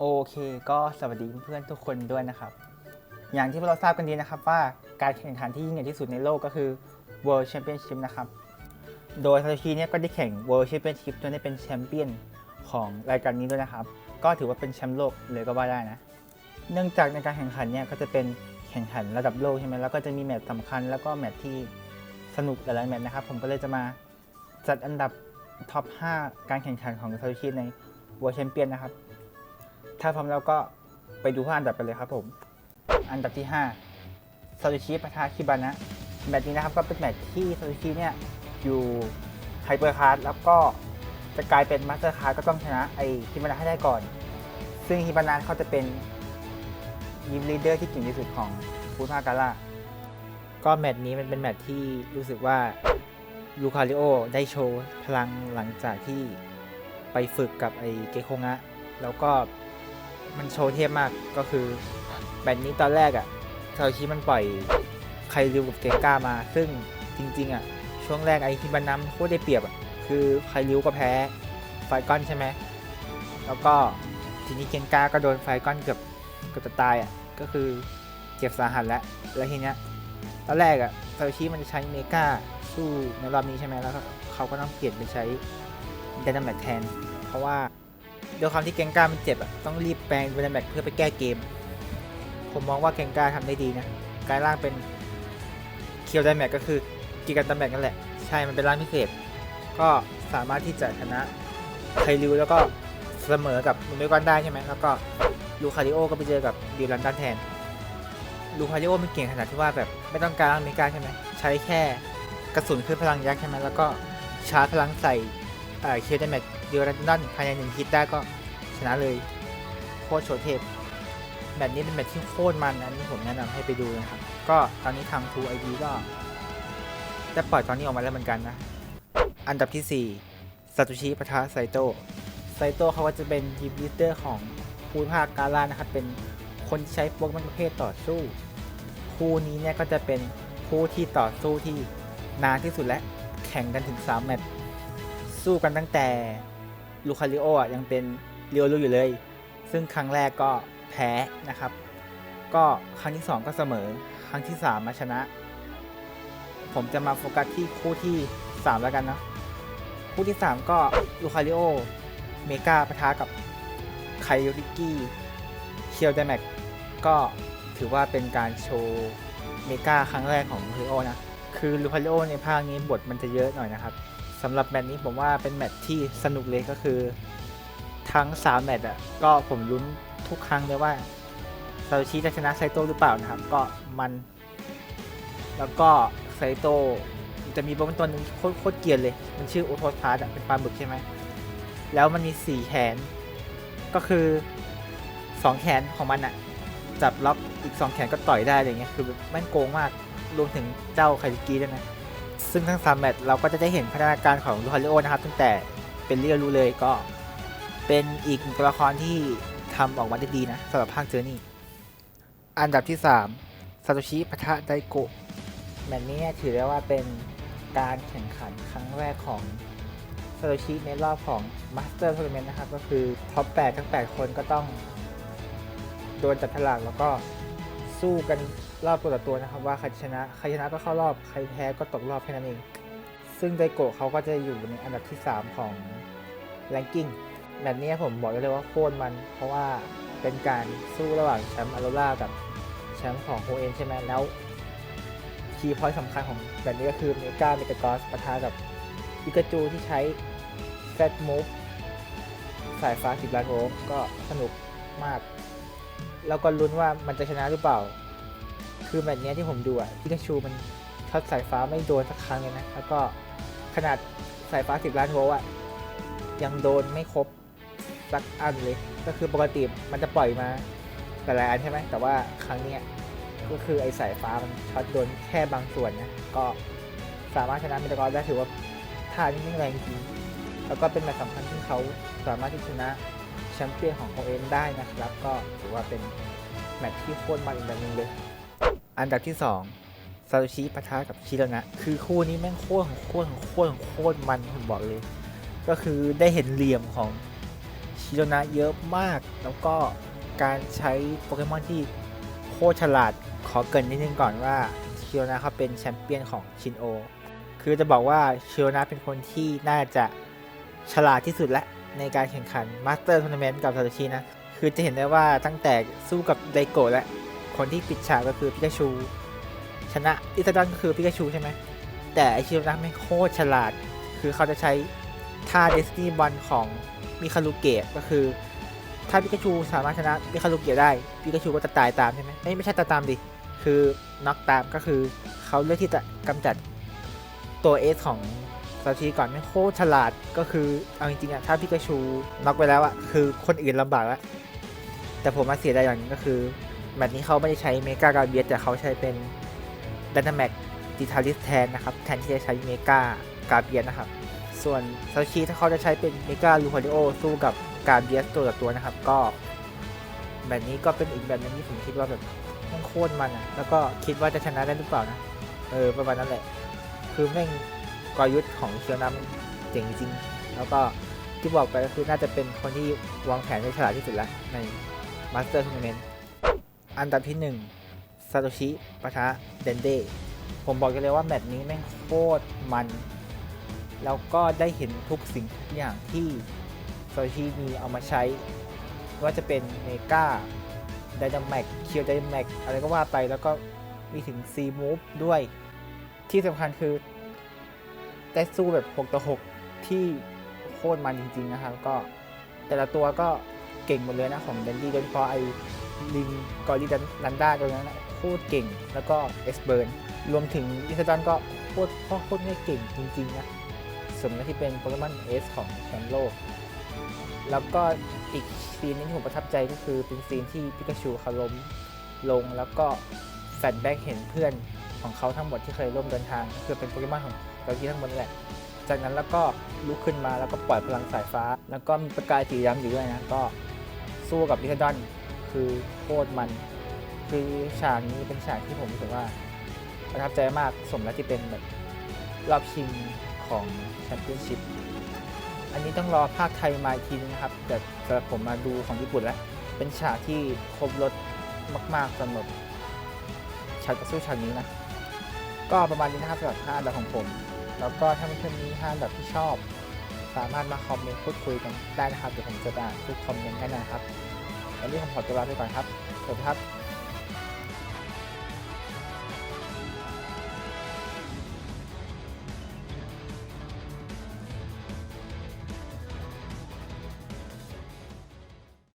โอเค ก็สวัสดีเพื่อนๆทุกคนด้วยนะครับ อย่างที่พวกเราทราบกันดีนะครับว่าการแข่งขันที่ยิ่งใหญ่ที่สุดในโลกก็คือ World Championship นะครับ โดยซาโตชิเนี่ยก็ได้แข่ง World Championship จนได้เป็นแชมเปี้ยนของรายการนี้ด้วยนะครับ ก็ถือว่าเป็นแชมป์โลกเลยก็ว่าได้นะ เนื่องจากในการแข่งขันเนี่ยก็จะเป็นแข่งขันระดับโลกใช่ไหมแล้วก็จะมีแมตช์สำคัญแล้วก็แมตช์ที่สนุกหลายๆแมตช์นะครับ ผมก็เลยจะมาจัดอันดับท็อป 5 การแข่งขันของซาโตชิใน World Champion นะครับ ถ้าพร้อมแล้วก็ไปดูห้าอันดับไปเลยครับผม อันดับที่5ซาโตชิปะทะคิบานะแมตช์นี้นะครับก็เป็นแมตช์ที่ซาโตชิเนี่ยอยู่ไฮเปอร์คาร์ดแล้วก็จะกลายเป็นมาสเตอร์คาร์ดก็ต้องชนะไอคิบานะให้ได้ก่อน ซึ่งฮิบานะเขาจะเป็นยิมลีดเดอร์ที่เก่งที่สุดของฟูทากาล่าก็แมตช์นี้มันเป็นแมตช์ที่รู้สึกว่าลูคาริโอได้โชว์พลังหลังจากที่ไปฝึกกับไอเกโคงะ แล้วก็ มันโชว์เทพมากก็คือแมตนี้ตอนแรกอะ่ะซาชิมันปล่อยไคริวกับเกก้ามา ซึ่งจริง ๆอะ่ะช่วงแรกไอฮิบานัมโคตรได้เปรียบอะ่ะคือไคริวก็แพ้ไฟก้อนใช่ไหมแล้วก็ทีนี้เกนก้าก็โดนไฟก้อนเกือบเกือบจะตายอะ่ะก็คือเจ็บสาหัสแล้วแล้วทีเนี้ยตอนแรกอะ่ะซาชิมันจะใช้เมกาสู้ในรอบนี้ใช่ไหมแล้วเขาก็ต้องเปลี่ยนไปใช้เดนนาแมทแทน เพราะว่า ด้วยความที่เกงก้ามันเจ็บอะต้องรีบแปลงเวลาแม็กเพื่อไปแก้เกม ผมมองว่าเกงก้าทำได้ดีนะกลายร่างเป็นเคียวไดแม็กก็คือกิกันตแม็กนั่นแหละ ใช่มันเป็นร่างพิเศษ ก็สามารถที่จะชนะไคริวแล้วก็เสมอกับมูเมกอนได้ใช่ไหมแล้วก็ลูคาริโอก็ไปเจอกับดิวรันดันแทนลูคาริโอมันเก่งขนาดที่ว่าแบบไม่ต้องการร่างเมกาใช่ไหมใช้แค่กระสุนขึ้นพลังยักษ์ใช่ไหมแล้วก็ชาร์จพลังใส่ เอ่อคิวเดนแมทเดียวดันภายในหนึ่งฮิตได้ก็ชนะเลยโคตรโชว์เทพแมตช์นี้เป็นแมตช์ที่โคตรมันอันนี้ผมแนะนำให้ไปดูนะครับ ก็ตอนนี้ทาง True ID ก็จะปล่อยตอนนี้ออกมาแล้วเหมือนกันนะ อันดับที่4ซาโตชิปะทะไซโตะไซโตะเขาก็จะเป็นทีมลีดเดอร์ของภูมิภาคกาลานะครับ เป็นคนใช้โปเกมอนประเภทต่อสู้ คู่นี้เนี่ยก็จะเป็นคู่ที่ต่อสู้ที่นานที่สุดและแข่งกันถึง 3 แมตช์ สู้กันตั้งแต่ลูคาริโออะยังเป็นเรียวรูอยู่เลย ซึ่งครั้งแรกก็แพ้นะครับ ก็ครั้งที่ 2 ก็เสมอ ครั้งที่ 3 มาชนะ ผมจะมาโฟกัสที่คู่ที่ 3 แล้วกันเนาะคู่ที่ 3 ก็ลูคาริโอเมกาปะทะกับไคริกี้เคียวไดแม็กก็ถือว่าเป็นการโชว์เมกาครั้งแรกของลูคาริโอนะ คือลูคาริโอในภาคนี้บทมันจะเยอะหน่อยนะครับ สำหรับแมตช์นี้ผมว่าเป็นแมตช์ที่สนุกเลยก็คือ ทั้ง3แมตช์อะก็ผมลุ้นทุกครั้งเลยว่าซาโตชิจะชนะไซโตหรือเปล่านะครับ ก็มัน แล้วก็ไซโตจะมีโปเกมอนตัวนึงโคตรเกียนเลย มันชื่อโอโทพาร์ตเป็นปลาหมึกใช่ไหม แล้วมันมี4แขน ก็คือ2แขนของมันอะจับล็อกอีก2แขนก็ต่อยได้อะไรเงี้ย คือแม่งโกงมาก รวมถึงเจ้าไคริกิด้วยนะ ซึ่งทั้งสามแมตช์เราก็จะได้เห็นพัฒนาการของลูคาริโอนะครับ ตั้งแต่เป็นเรียรู้เลยก็เป็นอีกตัวละครที่ทำออกมาได้ดีนะสำหรับภาคเจอนี่ อันดับที่3ซาโตชิปะทะไดโกะแมตช์นี้ถือได้ว่าเป็นการแข่งขันครั้งแรกของซาโตชิในรอบของมาสเตอร์ทัวร์นาเมนต์นะครับ ก็คือท็อป 8 ทั้ง 8 คนก็ต้อง โดนจับฉลากแล้วก็สู้กัน รอบตัวต่อตัวนะครับว่าใครชนะใครชนะก็เข้ารอบใครแพ้ก็ตกรอบแค่นั้นเอง ซึ่งไดโกะเขาก็จะอยู่ในอันดับที่ 3 ของแรงกิ้งแบบนี้ผมบอกได้เลยว่าโคตรมัน เพราะว่าเป็นการสู้ระหว่างแชมป์อโรล่ากับแชมป์ของโฮเอ็นใช่ไหมแล้วคีย์พอยต์สำคัญของแบบนี้ก็คือเมกาเมกากอสปะทะกับปิกาจูที่ใช้แฟตมูฟสายฟ้าสิบล้านโวลต์ก็สนุกมาก แล้วก็ลุ้นว่ามันจะชนะหรือเปล่า คือแบบนี้ที่ผมดูอะพิกาชูมันช็อตสายฟ้าไม่โดนสักครั้งเลยนะ แล้วก็ขนาดสายฟ้าสิบล้านโวลต์อะยังโดนไม่ครบสักอันเลย ก็คือปกติมันจะปล่อยมาแต่หลายอันใช่ไหมแต่ว่าครั้งเนี้ยก็คือไอ้สายฟ้ามันช็อตโดนแค่บางส่วนนะ ก็สามารถชนะเมตากรได้ถือว่าท่านี้ไม่แรงจริง แล้วก็เป็นแมตช์สำคัญที่เขาสามารถที่ชนะแชมเปี้ยนของโอเอนได้นะครับ ก็ถือว่าเป็นแมตช์ที่โคตรมันอีกแบบนึงเลย อันดับที่2ซาโตชิปะทะกับชิโรนะ คือคู่นี้แม่งโคตรของโคตรของโคตรของโคตรมันผมบอกเลย ก็คือได้เห็นเหลี่ยมของชิโรนะเยอะมาก แล้วก็การใช้โปเกมอนที่โคตรฉลาด ขอเกรินนิดนึงก่อนว่าชิโรนะเขาเป็นแชมเปี้ยนของชินโอ คือจะบอกว่าชิโรนะเป็นคนที่น่าจะฉลาดที่สุดและในการแข่งขันมาสเตอร์ทัวร์นาเมนต์กับซาโตชินะ คือจะเห็นได้ว่าตั้งแต่สู้กับไดโกะและ คนที่ปิดฉากก็คือพิกาชูชนะอิตาดอนก็คือพิกาชูใช่ไหมแต่ไอชิโรนะไม่โคตรฉลาด คือเขาจะใช้ท่าเดสตินีบอลของมิคารุเกะก็คือ ถ้าพิกาชูสามารถชนะมิคารุเกะได้พิกาชูก็จะตายตามใช่ไหมไม่ไม่ใช่ตายตามดิคือน็อกตามก็คือเขาเลือกที่จะกำจัดตัวเอสของซาชิก่อนไม่โคตรฉลาดก็คือเอาจริงๆอะถ้าพิกาชูน็อกไปแล้วอะคือคนอื่นลำบากแล้วแต่ผมมาเสียดายอย่างนึงก็คือ แมตช์นี้เขาไม่ได้ใช้เมกากาเบียแต่เขาใช้เป็นดันนาแม็กดิทาริสแทนนะครับ แทนที่จะใช้เมกากาเบียนะครับ ส่วนซาชิถ้าเขาจะใช้เป็นเมกาลูคาริโอสู้กับกาเบียสตัวต่อตัวนะครับ ก็แบบนี้ก็เป็นอีกแบบหนึงที่ผมคิดว่าแบบมันโคตรมันอะ แล้วก็คิดว่าจะชนะได้หรือเปล่านะ เออ ประมาณนั้นแหละ คือแม่งกลยุทธ์ของเชียวน้ำเจ๋งจริง แล้วก็ที่บอกไปก็คือน่าจะเป็นคนที่วางแผนได้ฉลาดที่สุดแล้วในมาสเตอร์ทัวร์นาเมนต์ อันดับที่1ซาโตชิปะทะเดนเดผมบอกกันเลยว่าแมตช์นี้แม่งโคตรมัน แล้วก็ได้เห็นทุกสิ่งทุกอย่างที่ซาโซชิมีเอามาใช้ ว่าจะเป็นเมกาไดนาม็กเคียวไดนาม็กอะไรก็ว่าไปแล้วก็มีถึง C Move ด้วยที่สำคัญคือ ได้สู้แบบ 6 ต่อ 6 ที่โคตรมันจริง ๆ นะครับ ก็แต่ละตัวก็เก่งหมดเลยนะของเดนดี้โดยเฉพาะไอ ลิงกอริดันด้าตัวนั้นนะโคตรเก่ง แล้วก็เอสเบิร์นรวมถึงอิสดอนก็โคตรโคตรไม่เก่งจริง ๆ นะ สมกับที่เป็นโปเกมอนเอสของแชมป์โลก แล้วก็อีกซีนนึงที่ผมประทับใจก็คือเป็นซีนที่พิกาชูเขาล้มลงแล้วก็แฟลชแบ็กเห็นเพื่อนของเขาทั้งหมดที่เคยร่วมเดินทางคือเป็นโปเกมอนของเราที่ทั้งหมดแหละ จากนั้นแล้วก็ลุกขึ้นมาแล้วก็ปล่อยพลังสายฟ้า แล้วก็มีประกายสีดำอยู่ด้วยนะก็สู้กับลิซาดอน คือโคตรมัน คือฉากนี้เป็นฉากที่ผมรู้สึกว่าประทับใจมากสมแล้วที่เป็นแบบรอบชิงของแชมเปี้ยนชิพอันนี้ต้องรอภาคไทยมาอีกทีนึงนะครับ แต่สำหรับผมมาดูของญี่ปุ่นแล้ว เป็นฉากที่ครบรถมากๆสำหรับฉากต่อสู้ฉากนี้นะ ก็ประมาณนี้นะครับสำหรับ5อันดับของผม แล้วก็ถ้าเพื่อนๆมี5อันดับที่ชอบ สามารถมาคอมเมนต์พูดคุยกันได้นะครับ เดี๋ยวผมจะอ่านทุกคอมเมนต์ให้นะครับ วันนี้ผมขอตัวลาไปก่อนครับสวัสดีครับ